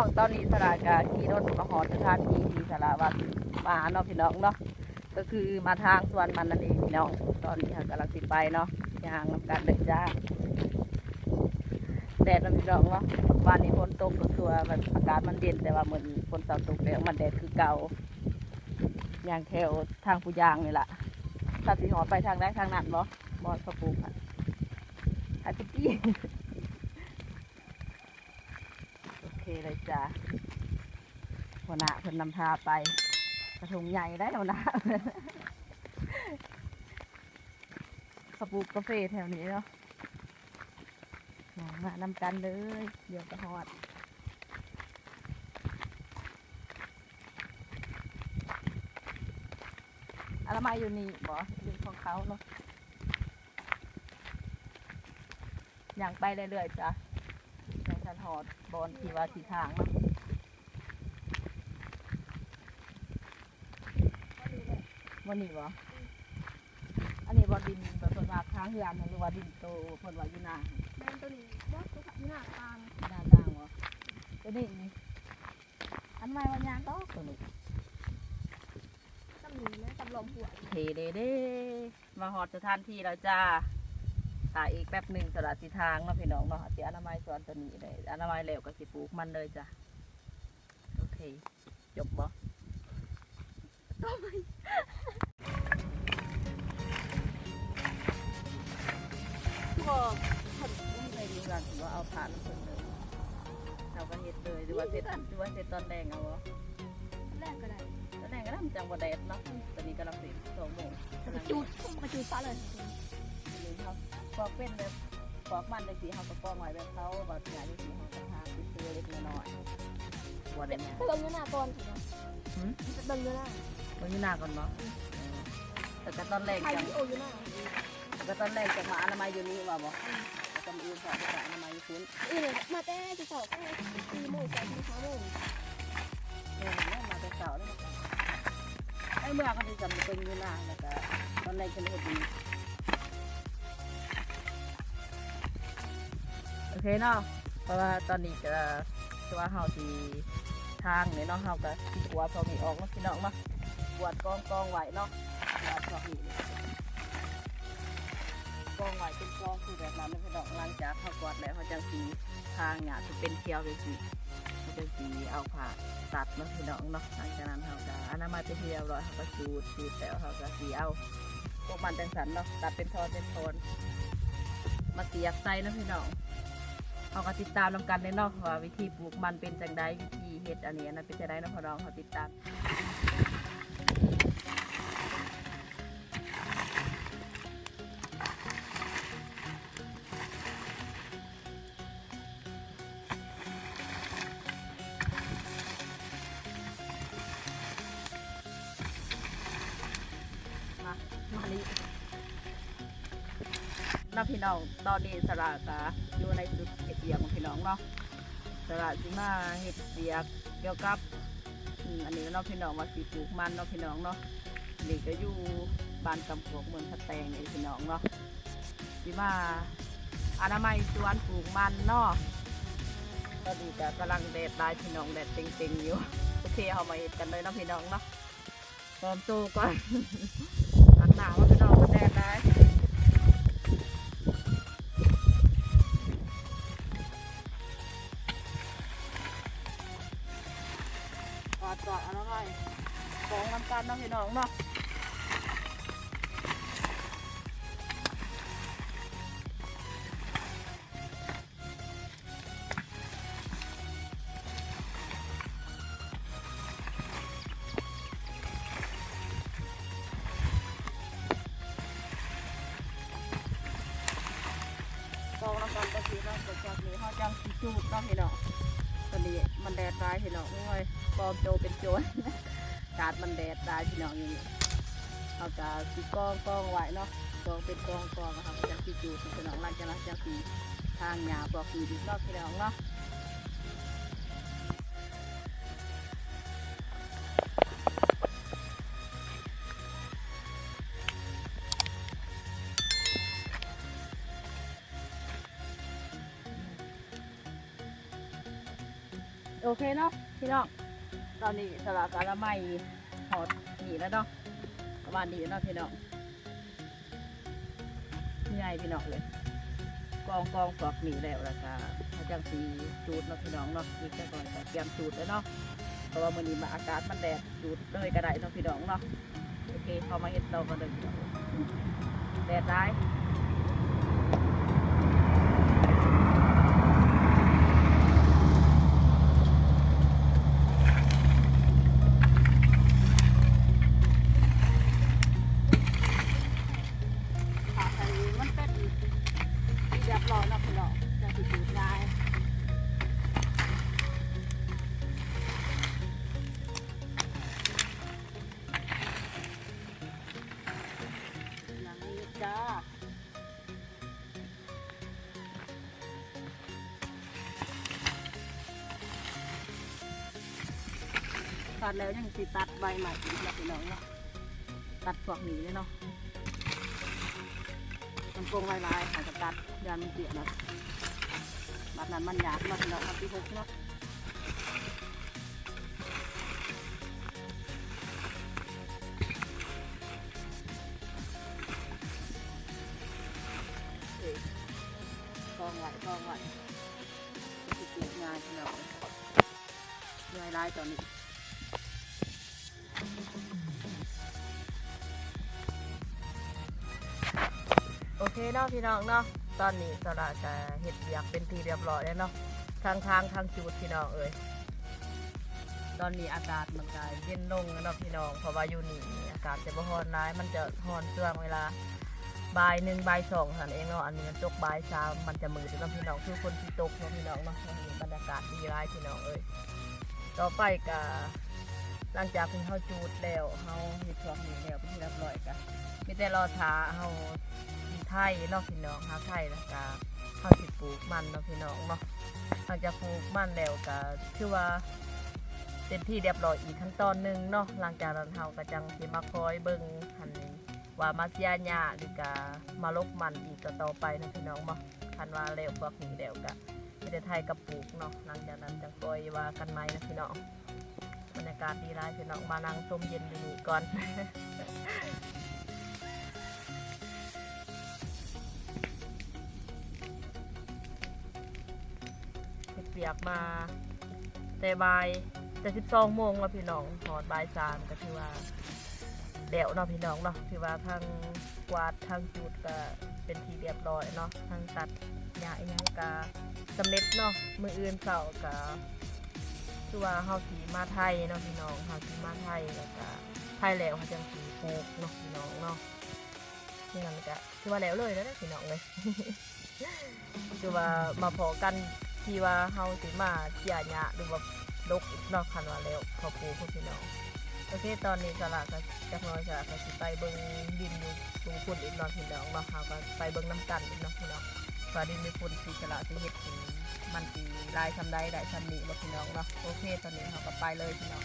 องตอนนี้สลากาขี่รถมาหอสถานที่ที่สลาวัดมาหาเนาะพี่น้องเนาะก็คือมาทางสวนมันนั่นเองพี่น้องตอนนี้กำลังติไปเนาะย่างน้ำกันเลยจ้าแดดเราะพี่น้องเนาะวันนี้ฝนตกก็คือว่าแบบอากาศมันเย็นแต่ว่าเหมือนฝนเสาตกแล้วมันแดดคือเก่ายางแถวทางปูยางนี่แหละถ้าสิหอไปทางได้ทางนั้นบ่บอสปลูกอะไอ้ปุ๊กี้ โอ เคเลยจ้าหัวหน้าเพิ่นนำพาไป กระทงใหญ่ได้แล้วนะขปลูกกาแฟแถวนี้เนาะมานำกันเลย เดี๋ยวจะหอดอะไรมาอยู่นี่บออยู่ของเขาเนาะอย่างไปเรื่อยๆจ้ะ ในชันหอดบอลที่ว่าสีทางเนาะวันนี้บออันนี้บอดินแบบคนว่าค้างเฮือนหรือว่าดินโตคนว่าอยู่นาแม่นตัวนี้ว่าตัวขับหน้าตางหน้าต่างบอตัวนี้นี่อันใหม่วันยางก็ตัวนี้ตำหนิแม่ตำลมหัวเทเดเด้มาหอดสถานที่แล้วจ้า ตายอีกแป๊บหนึ่งสลัดสีทางเนาะพี่น้องเนาะสีอนามัยสวนตัวนี้เลยอนามัยเหลวกับสีปลูกมันเลยจ้ะโอเคจบบ่ก็คนไม่เคยดูกันถือว่าเอาผ่านคนเลยเราก็เฮ็ดเลยหรือว่าเสร็จหรือว่าเสร็จตอนแดงเอาวะแรกก็ได้ตอนแดงก็ทำจังบ่แดดเนาะตอนนี้กำลังสิบสองโมงกระจูดกระจูดซะเลยหรือเขา ปอกเป็นแบบปอกมันในสีเขาก็ปอกไว้แบบเขาบางอย่างที่สีเขาก็ทาติดตัวเล็กน้อยๆว่าได้ไหมไปเบิ่งเนื้อหน้าก่อนถูกไหมหืมไปเบิ่งเนื้อหน้ามันอยู่หน้าก่อนเนาะแต่ก็ตอนแรกใครจังที่โออยู่หน้าแต่ก็ตอนแรกจะมาอนามัยอยู่นี่ว่าบอกแล้วก็มาอื่นสอนภาษาอนามัยอยู่คุ้นอีเนี่ยมาแต่จะสอบก็เลยสี่โมงจากที่ห้าโมงเนี่ยเนี่ยมาแต่เสาร์แล้วไอ้เมื่อเขาจะจำเป็นอยู่หน้าแล้วก็ตอนแรกจะเห็นดี เคเนาะเพราะว่าตอนนี้จะจะว่าเฮาสีทางเนี่ยเนาะเฮาก็สิกลัวพอมีออกเนาะพี่น้องเนาะกวาดกองกองไหวเนาะกวาดพอมีกองไหวเป็นกองคือแบบนั้นพี่น้องหลังจากเขากวาดแล้วเขาจะสีทางเนี่ยจะเป็นเคี้ยวเป็นสีเขาจะสีเอาผ่าตัดเนาะพี่น้องเนาะหลังจากนั้นเขาก็อนามัยไปเที่ยวร้อยเขาก็จูดจูดแล้วเขาก็สีเอาพวกมันจังสันเนาะตัดเป็นทอนเป็นทอนมาเสียบใส่นะพี่น้อง เขาก็ติดตามนำกันในเนอกว่าวิธีปลูกมันเป็นจังไดวิธีเฮ็ดอันนี้อันนั้นเป็นจังไดเนาะพ่อน้องเขาติดตาม น้าพี่น้อง ตอนนี้สลากะอยู่ในจุดเก็บเบียกของพี่น้องเนาะสลาสิมาเฮ็ดเบียกเกี่ยวกับอันนี้เนาะพี่น้องว่าสิปลูกมันเนาะพี่น้องเนาะนี่ก็อยู่บ้านกำปวกเมืองพะแตงนี่พี่น้องเนาะสิมาอนามัยสวนปลูกมันเนาะตอนนี้ก็กำลังแดดลายพี่น้องแดดเต็งๆอยู่โอเคเอามาเฮ็ดกันเลยเนาะพี่น้องเนาะพร้อมตู้ก่อนอันหนาวพี่น้องมันแดดได้ อดกอดเอาหน่อยของน้ำกันน้องพี่น้องเนาะกองน้ำกันก็คือน้ำจากนี้เขาจังจูบเน้องพี่น้อง มันแดดร้ายพี่น้องโอ้ยปลอมโจเป็นโจรกาดมันแดดร้ายพี่น้องอยู่นี่เอากาสีกองกองไว้เนาะกองเป็นกองกองนะครับจังสีจูดพี่น้องหลังจากนั้นจังสีทางหยาบอกสีดีนอกพี่น้องเนาะ เคเนาะพี่น้องตอนนี้สละกาละไม่หอดหนีแล้วเนาะประมาณนี้เนาะพี่น้องง่ายพี่น้องเลย กองกองฝักหนีแล้วแล้วก็พระจังสีจูดเนาะพี่น้องเนาะมีแค่ก่อนแต่เตรียมจูดแล้วเนาะเพราะว่ามื้อนี้มาอากาศมันแดดจูดเลยก็ได้เนาะพี่น้องเนาะโอเคเข้ามาเห็ดเรากันเลยพี่น้องแดดร้าย ตัดแล้วยังสิตัดใบใหม่อีกแล้วพี่น้องเนาะตัดพวกนี้เลยเนาะมันโกงลายลายๆหาจะตัดยานมันเสียเนาะบัดนั้นมันยาบเนาะพี่น้องครับที่หกเนาะเอ้ยกองไหวกองไหวสิเกียงานพี่น้องลายลายตอนนี้ เคเนาะพี่น้องเนาะตอนนี้สระจะเห็ดเบียกเป็นทีเรียบร้อยแล้วเนาะทางทางทางจูดพี่น้องเอ้ยตอนนี้อากาศมันก็เย็นลงแล้วเนาะพี่น้องเพราะว่าอยู่นี่อากาศจะบ่ร้อนร้ายมันจะร้อนช่วงเวลาบ่ายหนึ่งบ่ายสองเท่านั้นเองเนาะอันนี้มันตกบ่ายสามมันจะมืดเนาะพี่น้องคือคนที่ตกเนาะพี่น้องเนาะอันนี้บรรยากาศดีร้ายพี่น้องเอ้ยต่อไปก็หลังจากที่เฮาจูดแล้วเฮาเฮ็ดพวกนี้แล้วเป็นที่เรียบร้อยก็มีแต่รอท้าเฮา ไทยเนาะพี่น้องหาไทยแล้วก็เฮาสิปลูกมันเนาะพี่น้องเนาะหลังจากปลูกมันแล้วก็คือว่าเป็นที่เรียบร้อยอีกขั้นตอนหนึ่งเนาะหลังจากนั้นเฮาก็จังสิมาคอยเบิ่งหันว่ามาเสียหญ้าหรือก็มาลบมันอีกต่อไปเนาะพี่น้องเนาะคันว่าแล้วพวกนี้แล้วก็มีแต่ไทยกับปลูกเนาะหลังจากนั้นจังคอยว่ากันใหม่นะพี่น้องบรรยากาศดีร้ายพี่น้องมานั่งชมเย็นอยู่นี่ก่อน วียกมา แต่บ่ายแต่สิบสองโมงแล้วพี่น้องหอดบ่ายสามก็ถือว่าเดี่ยวเนาะพี่น้องเนาะถือว่าทางกวาดทางจุดก็เป็นทีเรียบร้อยเนาะทางตัดหญ้าอีหยังกาสำเร็จเนาะมืออื่นเสาร์ก็คือว่าเฮาสีมาไทยเนาะพี่น้องเฮาสีมาไทยแล้วก็ไทยแล้วเขาจังสีปลูกเนาะพี่น้องเนาะนี่นั่นก็คือว่าแล้วเลยแล้วพี่น้องเลยคือว่ามาพอกัน ที่ว่าเฮาสิมาเจียหยะหรือว่าลกนอกคันว่าแล้วพอปูพวกพี่น้องโอเคตอนนี้สละก็จักน้อยสละก็สิไปเบิ่งดินอยู่ตรงพุ่นอีกนาะพี่น้องว่าเฮาก็ไปเบิ่งน้ำกันอีกเนาะพี่น้องว่าดินมีพุ่นสีสละสิเฮ็ดมันตีลายทำได้ได้ทำนี้บ่พี่น้องเนาะโอเคตอนนี้เฮาก็ไปเลยพี่น้อง